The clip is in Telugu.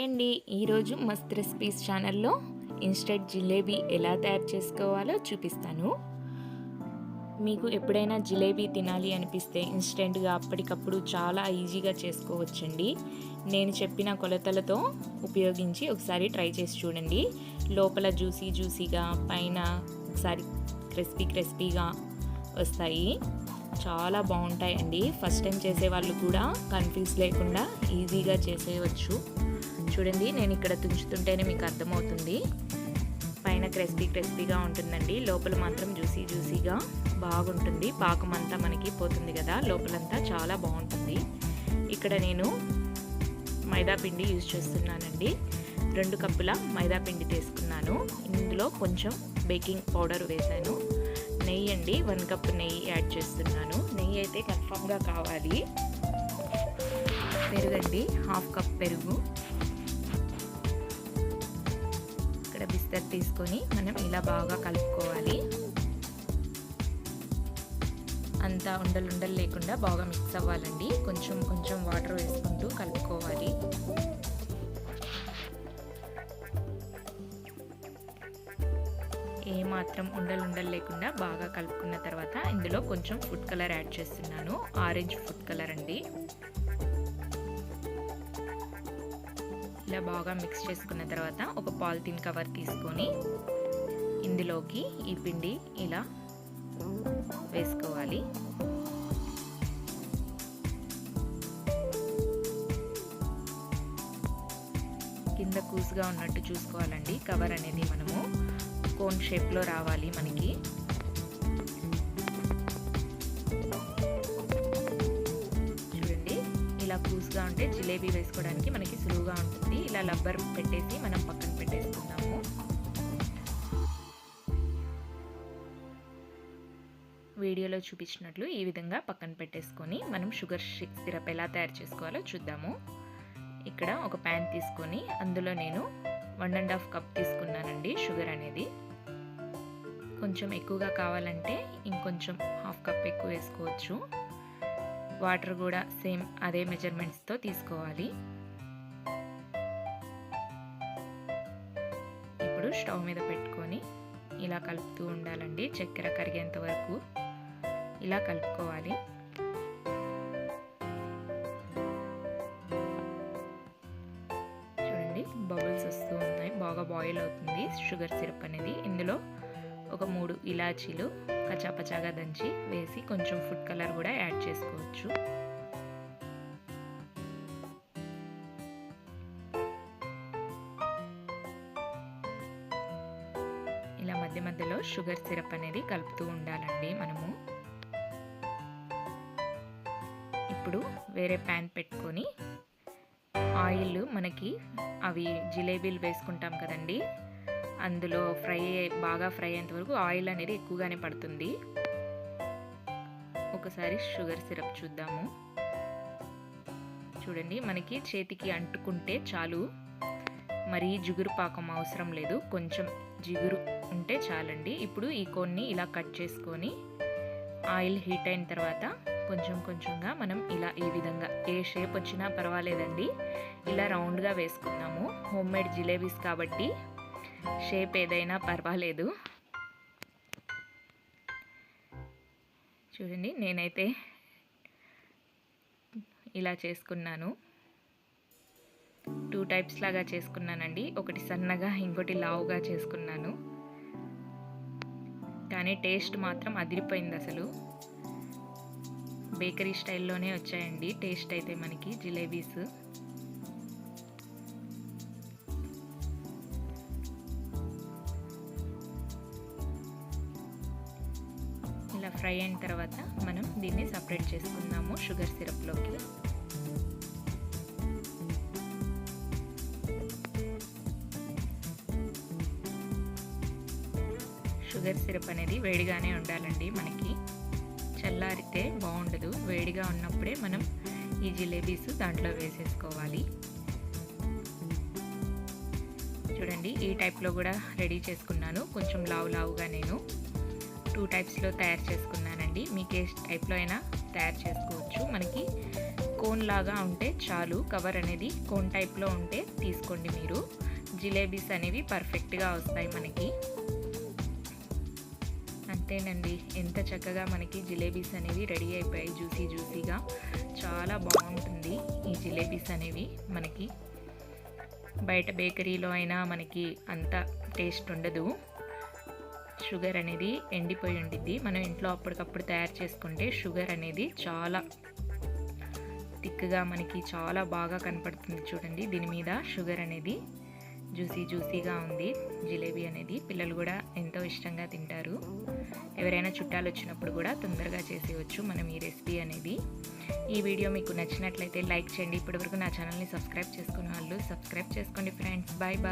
అండి ఈరోజు మస్త్ రెసిపీస్ ఛానల్లో ఇన్స్టెంట్ జిలేబీ ఎలా తయారు చేసుకోవాలో చూపిస్తాను. మీకు ఎప్పుడైనా జిలేబీ తినాలి అనిపిస్తే ఇన్స్టెంట్గా అప్పటికప్పుడు చాలా ఈజీగా చేసుకోవచ్చండి. నేను చెప్పిన కొలతలతో ఉపయోగించి ఒకసారి ట్రై చేసి చూడండి. లోపల జ్యూసీ జ్యూసీగా పైన ఒకసారి క్రిస్పీ క్రిస్పీగా వస్తాయి. చాలా బాగుంటాయండి. ఫస్ట్ టైం చేసే వాళ్ళు కూడా కన్ఫ్యూజ్ లేకుండా ఈజీగా చేసేయవచ్చు. చూడండి నేను ఇక్కడ తుంచుతుంటేనే మీకు అర్థమవుతుంది. పైన క్రిస్పీ క్రిస్పీగా ఉంటుందండి. లోపల మాత్రం జ్యూసీ జ్యూసీగా బాగుంటుంది. పాకం అంతా మనకి పోతుంది కదా లోపలంతా చాలా బాగుంటుంది. ఇక్కడ నేను మైదా పిండి యూజ్ చేస్తున్నానండి. రెండు కప్పుల మైదా పిండి తీసుకున్నాను. ఇందులో కొంచెం బేకింగ్ పౌడర్ వేశాను. నెయ్యి అండి వన్ కప్ నెయ్యి యాడ్ చేస్తున్నాను. నెయ్యి అయితే కన్ఫామ్గా కావాలి. పెరుగండి హాఫ్ కప్ పెరుగు. ఇక్కడ తీసుకొని మనం ఇలా బాగా కలుపుకోవాలి. అంతా ఉండలు ఉండలు లేకుండా బాగా మిక్స్ అవ్వాలండి. కొంచెం కొంచెం వాటర్ వేసుకుంటూ కలుపుకోవాలి. ఏమాత్రం ఉండలు ఉండలు లేకుండా బాగా కలుపుకున్న తర్వాత ఇందులో కొంచెం ఫుడ్ కలర్ యాడ్ చేస్తున్నాను. ఆరెంజ్ ఫుడ్ కలర్ అండి. ఇలా బాగా మిక్స్ చేసుకున్న తర్వాత ఒక పాలిథిన్ కవర్ తీసుకొని ఇందులోకి ఈ పిండి ఇలా వేసుకోవాలి. కింద కూసుగా ఉన్నట్టు చూసుకోవాలండి. కవర్ అనేది మనము కోన్ షేప్లో రావాలి మనకి. చూడండి ఇలా కూసుగా ఉంటే జిలేబీ వేసుకోవడానికి మనకి సులువు ఇలా లబ్బర్ పెట్టేసి మనం పక్కన పెట్టేసుకుందాము. వీడియోలో చూపించినట్లు ఈ విధంగా పక్కన పెట్టేసుకొని మనం షుగర్ సిరప్ ఎలా తయారు చేసుకోవాలో చూద్దాము. ఇక్కడ ఒక ప్యాన్ తీసుకొని అందులో నేను వన్ అండ్ హాఫ్ కప్ తీసుకున్నానండి షుగర్ అనేది. కొంచెం ఎక్కువగా కావాలంటే ఇంకొంచెం హాఫ్ కప్ ఎక్కువ వేసుకోవచ్చు. వాటర్ కూడా సేమ్ అదే మెజర్మెంట్స్తో తీసుకోవాలి. స్టవ్ మీద పెట్టుకొని ఇలా కలుపుతూ ఉండాలండి. చక్కెర కరిగేంత వరకు ఇలా కలుపుకోవాలి. చూడండి బబుల్స్ వస్తూ ఉన్నాయి. బాగా బాయిల్ అవుతుంది. షుగర్ సిరప్ అనేది ఇందులో ఒక మూడు ఇలాచీలు కచాపచాగా దంచి వేసి కొంచెం ఫుడ్ కలర్ కూడా యాడ్ చేసుకోవచ్చు. మధ్య మధ్యలో షుగర్ సిరప్ అనేది కలుపుతూ ఉండాలండి మనము. ఇప్పుడు వేరే ప్యాన్ పెట్టుకొని ఆయిల్ మనకి అవి జిలేబీలు వేసుకుంటాం కదండి. అందులో ఫ్రై బాగా ఫ్రై అయ్యేంత వరకు ఆయిల్ అనేది ఎక్కువగానే పడుతుంది. ఒకసారి షుగర్ సిరప్ చూద్దాము. చూడండి మనకి చేతికి అంటుకుంటే చాలు. మరీ జిగురు పాకం అవసరం లేదు. కొంచెం జిగురు ఉంటే చాలండి. ఇప్పుడు ఈ కోన్ని ఇలా కట్ చేసుకొని ఆయిల్ హీట్ అయిన తర్వాత కొంచెం కొంచెంగా మనం ఇలా ఈ విధంగా ఏ షేప్ వచ్చినా పర్వాలేదండి. ఇలా రౌండ్గా వేసుకున్నాము హోమ్ మేడ్ జిలేబీస్ కాబట్టి షేప్ ఏదైనా పర్వాలేదు. చూడండి నేనైతే ఇలా చేసుకున్నాను. టూ టైప్స్ లాగా చేసుకున్నానండి. ఒకటి సన్నగా ఇంకోటి లావుగా చేసుకున్నాను. కానీ టేస్ట్ మాత్రం అదిరిపోయింది అసలు. బేకరీ స్టైల్లోనే వచ్చాయండి. టేస్ట్ అయితే మనకి జిలేబీస్. ఇలా ఫ్రై అయిన తర్వాత మనం దీన్ని సపరేట్ చేసుకుందాము షుగర్ సిరప్లోకి. షుగర్ సిరప్ అనేది వేడిగానే ఉండాలండి మనకి. చల్లారితే బాగుండదు. వేడిగా ఉన్నప్పుడే మనం ఈ జిలేబీస్ దాంట్లో వేసేసుకోవాలి. చూడండి ఈ టైప్లో కూడా రెడీ చేసుకున్నాను. కొంచెం లావు లావుగా నేను టూ టైప్స్లో తయారు చేసుకున్నానండి. మీకు ఏ టైప్లో అయినా తయారు చేసుకోవచ్చు. మనకి కోన్ లాగా ఉంటే చాలు. కవర్ అనేది కోన్ టైప్లో ఉంటే తీసుకోండి మీరు. జిలేబీస్ అనేవి పర్ఫెక్ట్గా వస్తాయి మనకి. అంతేనండి. ఎంత చక్కగా మనకి జిలేబీస్ అనేవి రెడీ అయిపోయాయి జ్యూసీ జ్యూసీగా. చాలా బాగుంటుంది ఈ జిలేబీస్ అనేవి మనకి. బయట బేకరీలో అయినా మనకి అంత టేస్ట్ ఉండదు. షుగర్ అనేది ఎండిపోయి ఉండిద్ది. మనం ఇంట్లో అప్పటికప్పుడు తయారు చేసుకుంటే షుగర్ అనేది చాలా థిక్గా మనకి చాలా బాగా కనపడుతుంది చూడండి. దీని మీద షుగర్ అనేది జ్యూసీ జ్యూసీగా ఉంది. జిలేబీ అనేది పిల్లలు కూడా ఎంతో ఇష్టంగా తింటారు. ఎవరైనా చుట్టాలు వచ్చినప్పుడు కూడా తొందరగా చేసేయచ్చు మనం ఈ రెసిపీ అనేది. ఈ వీడియో మీకు నచ్చినట్లయితే లైక్ చేయండి. ఇప్పటివరకు నా ఛానల్ని సబ్స్క్రైబ్ చేసుకున్న వాళ్ళు సబ్స్క్రైబ్ చేసుకోండి ఫ్రెండ్స్. Bye bye